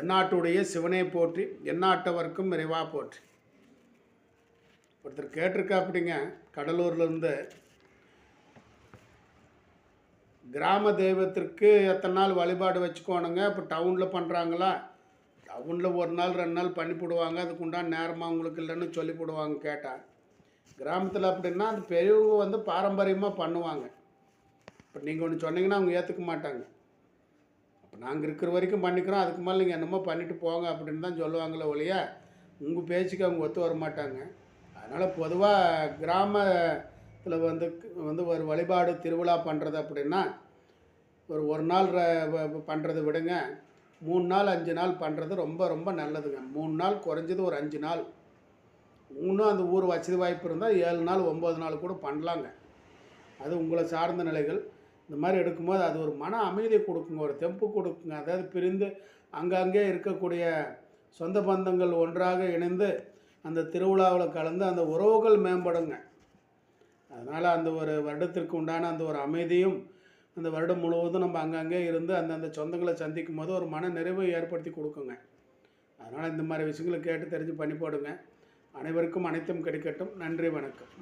தென்னாட்டுடைய சிவனை போற்றி எந்நாட்டவர்க்கும் நிறைவாக போற்றி. ஒருத்தர் கேட்டிருக்கா அப்படிங்க கடலூர்லேருந்து. கிராம தெய்வத்திற்கு எத்தனை நாள் வழிபாடு வச்சுக்கோணுங்க இப்போ டவுனில் பண்ணுறாங்களா டவுனில் ஒரு நாள் ரெண்டு நாள் பண்ணி போடுவாங்க. அதுக்கு உண்டான நேரமாக உங்களுக்கு இல்லைன்னு சொல்லி போடுவாங்க கேட்டால் கிராமத்தில் அப்படின்னா அந்த பெரியவங்க வந்து பாரம்பரியமாக பண்ணுவாங்க. இப்போ நீங்கள் ஒன்று சொன்னீங்கன்னா அவங்க ஏற்றுக்க மாட்டாங்க. நாங்கள் இருக்கிற வரைக்கும் பண்ணிக்கிறோம். அதுக்கு மேலே நீங்கள் என்னமோ பண்ணிட்டு போங்க அப்படின்னு தான் சொல்லுவாங்களே ஒழிய உங்கள் பேச்சுக்கு அவங்க ஒத்து வர மாட்டாங்க. அதனால் பொதுவாக கிராமத்தில் வந்து வந்து ஒரு வழிபாடு திருவிழா பண்ணுறது அப்படின்னா ஒரு ஒரு நாள் பண்ணுறதை விடுங்க. மூணு நாள் அஞ்சு நாள் பண்ணுறது ரொம்ப ரொம்ப நல்லதுங்க. மூணு நாள் குறைஞ்சது ஒரு அஞ்சு நாள். இன்னும் அந்த ஊர் வசதி வாய்ப்பு இருந்தால் ஏழு நாள் ஒம்பது நாள் கூட பண்ணலாங்க. அது உங்களை சார்ந்த நிலைகள். இந்த மாதிரி எடுக்கும்போது அது ஒரு மன அமைதியை கொடுக்குங்க ஒரு தெம்பு கொடுக்குங்க. அதாவது பிரிந்து அங்கங்கே இருக்கக்கூடிய சொந்த பந்தங்கள் ஒன்றாக இணைந்து அந்த திருவிழாவில் கலந்து அந்த உறவுகள் மேம்படுங்க. அதனால் அந்த ஒரு வருடத்திற்கு உண்டான அந்த ஒரு அமைதியும் அந்த வருடம் முழுவதும் நம்ம அங்கங்கே இருந்து அந்தந்த சொந்தங்களை சந்திக்கும் போது ஒரு மன நிறைவை ஏற்படுத்தி கொடுக்குங்க. அதனால் இந்த மாதிரி விஷயங்களை கேட்டு தெரிஞ்சு பண்ணி போடுங்க. அனைவருக்கும் அனைத்தும் கிடைக்கட்டும். நன்றி வணக்கம்.